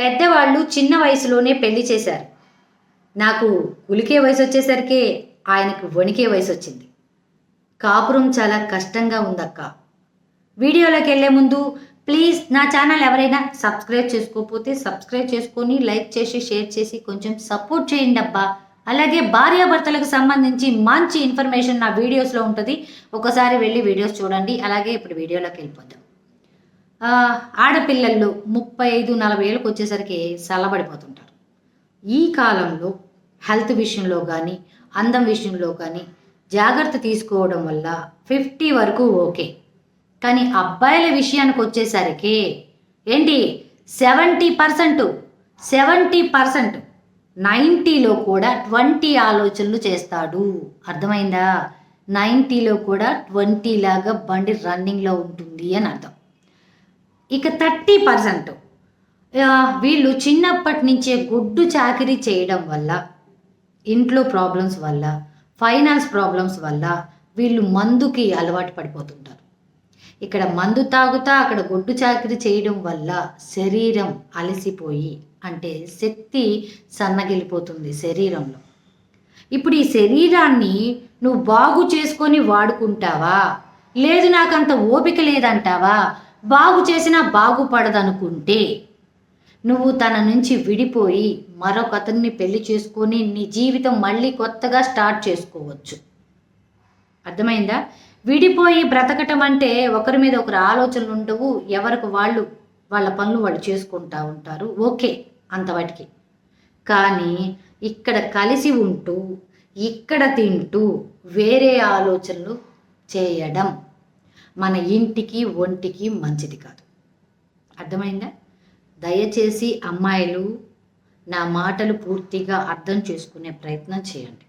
పెద్దవాళ్ళు చిన్న వయసులోనే పెళ్ళి చేశారు. నాకు ఉలికే వయసు వచ్చేసరికి ఆయనకు వణికే వయసు వచ్చింది. కాపురం చాలా కష్టంగా ఉందక్క. వీడియోలోకి వెళ్ళే ముందు ప్లీజ్ నా ఛానల్ ఎవరైనా సబ్స్క్రైబ్ చేసుకోకపోతే సబ్స్క్రైబ్ చేసుకొని లైక్ చేసి షేర్ చేసి కొంచెం సపోర్ట్ చేయండి అబ్బా. అలాగే భార్యాభర్తలకు సంబంధించి మంచి ఇన్ఫర్మేషన్ నా వీడియోస్లో ఉంటుంది. ఒకసారి వెళ్ళి వీడియోస్ చూడండి. అలాగే ఇప్పుడు వీడియోలోకి వెళ్ళిపోతాం ఆడపిల్లల్లో ముప్పై ఐదు నలభై ఏళ్ళకి వచ్చేసరికి చల్లబడిపోతుంటారు. ఈ కాలంలో హెల్త్ విషయంలో కానీ అందం విషయంలో కానీ జాగ్రత్త తీసుకోవడం వల్ల ఫిఫ్టీ వరకు ఓకే. కానీ అబ్బాయిల విషయానికి వచ్చేసరికి ఏంటి? సెవెంటీ పర్సెంట్ సెవెంటీ పర్సెంట్ నైంటీలో కూడా ట్వంటీ ఆలోచనలు చేస్తాడు. అర్థమైందా? నైంటీలో కూడా ట్వంటీ లాగా బండి రన్నింగ్లో ఉంటుంది అని అర్థం. ఇక థర్టీ పర్సెంట్. వీళ్ళు చిన్నప్పటి నుంచే గుడ్డు చాకిరీ చేయడం వల్ల ఇంట్లో ప్రాబ్లమ్స్ వల్ల ఫైనాన్స్ ప్రాబ్లమ్స్ వల్ల వీళ్ళు మందుకి అలవాటు పడిపోతుంటారు. ఇక్కడ మందు తాగుతా అక్కడ గొడ్డు చాకిరీ చేయడం వల్ల శరీరం అలసిపోయి అంటే శక్తి సన్నగిలిపోతుంది శరీరంలో. ఇప్పుడు ఈ శరీరాన్ని నువ్వు బాగు చేసుకొని వాడుకుంటావా? లేదు నాకు అంత ఓపిక లేదంటావా? బాగు చేసినా బాగుపడదనుకుంటే నువ్వు తన నుంచి విడిపోయి మరొకతన్ని పెళ్ళి చేసుకొని నీ జీవితం మళ్ళీ కొత్తగా స్టార్ట్ చేసుకోవచ్చు. అర్థమైందా? విడిపోయి బ్రతకటం అంటే ఒకరి మీద ఒకరు ఆలోచనలు ఉండవు. ఎవరికి వాళ్ళు వాళ్ళ పనులు వాళ్ళు చేసుకుంటా ఉంటారు. ఓకే అంతవాటికి కానీ ఇక్కడ కలిసి ఉంటూ ఇక్కడ తింటూ వేరే ఆలోచనలు చేయడం మన ఇంటికి ఒంటికి మంచిది కాదు. అర్థమైందా? దయచేసి అమ్మాయిలు నా మాటలు పూర్తిగా అర్థం చేసుకునే ప్రయత్నం చేయండి.